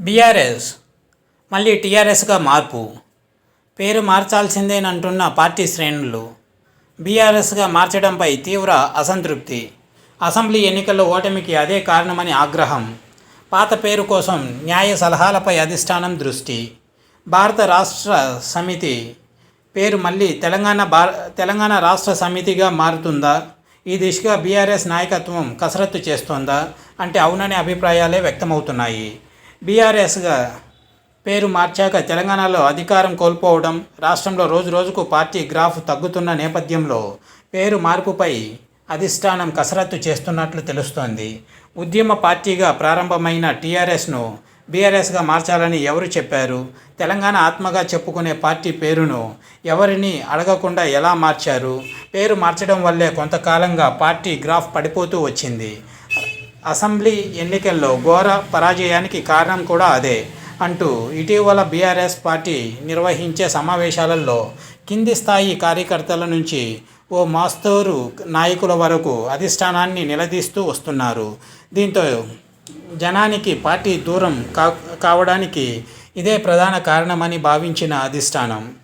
BRS. మళ్ళీ టీఆర్ఎస్గా మార్పు. పేరు మార్చాల్సిందేనంటున్న పార్టీ శ్రేణులు. బీఆర్ఎస్గా మార్చడంపై తీవ్ర అసంతృప్తి. అసెంబ్లీ ఎన్నికల్లో ఓటమికి అదే కారణమని ఆగ్రహం. పాత పేరు కోసం న్యాయ సలహాలపై అధిష్టానం దృష్టి. భారత రాష్ట్ర సమితి పేరు మళ్ళీ తెలంగాణ భార తెలంగాణ రాష్ట్ర సమితిగా మారుతుందా? ఈ దిశగా బీఆర్ఎస్ నాయకత్వం కసరత్తు చేస్తోందా? అంటే అవుననే అభిప్రాయాలే వ్యక్తమవుతున్నాయి. బీఆర్ఎస్గా పేరు మార్చాక తెలంగాణలో అధికారం కోల్పోవడం రాష్ట్రంలో రోజు రోజుకు పార్టీ గ్రాఫ్ తగ్గుతున్న నేపథ్యంలో పేరు మార్పుపై అధిష్టానం కసరత్తు చేస్తున్నట్లు తెలుస్తోంది. ఉద్యమ పార్టీగా ప్రారంభమైన టీఆర్ఎస్ను బీఆర్ఎస్గా మార్చాలని ఎవరు చెప్పారు? తెలంగాణ ఆత్మగా చెప్పుకునే పార్టీ పేరును ఎవరిని అడగకుండా ఎలా మార్చారు? పేరు మార్చడం వల్లే కొంతకాలంగా పార్టీ గ్రాఫ్ పడిపోతూ వచ్చింది. అసెంబ్లీ ఎన్నికల్లో ఘోర పరాజయానికి కారణం కూడా అదే అంటూ ఇటీవల బీఆర్ఎస్ పార్టీ నిర్వహించే సమావేశాలలో కింది స్థాయి కార్యకర్తల నుంచి ఓ మాస్తోరు నాయకుల వరకు అధిష్టానాన్ని నిలదీస్తూ వస్తున్నారు. దీంతో జనానికి పార్టీ దూరం కా కావడానికి ఇదే ప్రధాన కారణమని భావించిన అధిష్టానం.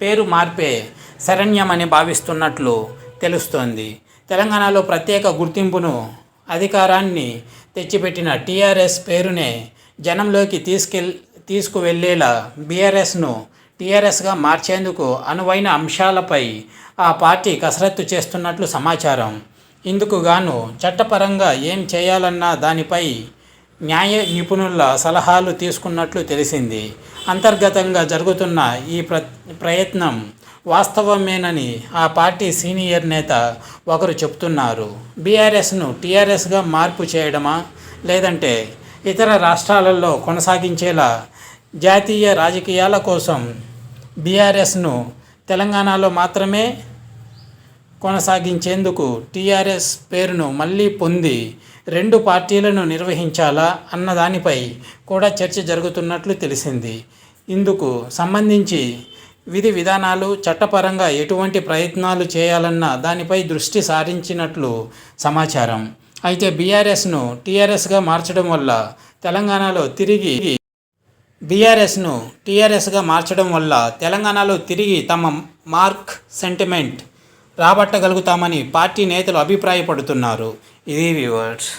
పేరు మార్పే శరణ్యమని భావిస్తున్నట్లు తెలుస్తోంది. తెలంగాణలో ప్రత్యేక గుర్తింపును అధికారాన్ని తెచ్చిపెట్టిన టీఆర్ఎస్ పేరునే జనంలోకి తీసుకెళ్ తీసుకువెళ్ళేలా బీఆర్ఎస్ను టీఆర్ఎస్గా మార్చేందుకు అనువైన అంశాలపై ఆ పార్టీ కసరత్తు చేస్తున్నట్లు సమాచారం. ఇందుకు గాను చట్టపరంగా ఏం చేయాలన్న దానిపై న్యాయ నిపుణుల సలహాలు తీసుకున్నట్లు తెలిసింది. అంతర్గతంగా జరుగుతున్న ఈ ప్ర ప్రయత్నం వాస్తవమేనని ఆ పార్టీ సీనియర్ నేత ఒకరు చెప్తున్నారు. బీఆర్ఎస్ను టీఆర్ఎస్గా మార్పు చేయడమా? లేదంటే ఇతర రాష్ట్రాలలో కొనసాగించేలా జాతీయ రాజకీయాల కోసం బీఆర్ఎస్ను తెలంగాణలో మాత్రమే కొనసాగించేందుకు టీఆర్ఎస్ పేరును మళ్ళీ పొంది రెండు పార్టీలను నిర్వహించాలా అన్న దానిపై కూడా చర్చ జరుగుతున్నట్లు తెలిసింది. ఇందుకు సంబంధించి విధి విధానాలు చట్టపరంగా ఎటువంటి ప్రయత్నాలు చేయాలన్న దానిపై దృష్టి సారించినట్లు సమాచారం. అయితే బీఆర్ఎస్ను టీఆర్ఎస్గా మార్చడం వల్ల తెలంగాణలో తిరిగి బీఆర్ఎస్ను టీఆర్ఎస్గా మార్చడం వల్ల తెలంగాణలో తిరిగి తమ మార్క్ సెంటిమెంట్ రాబట్టగలుగుతామని పార్టీ నేతలు అభిప్రాయపడుతున్నారు. ఇది వ్యూవర్స్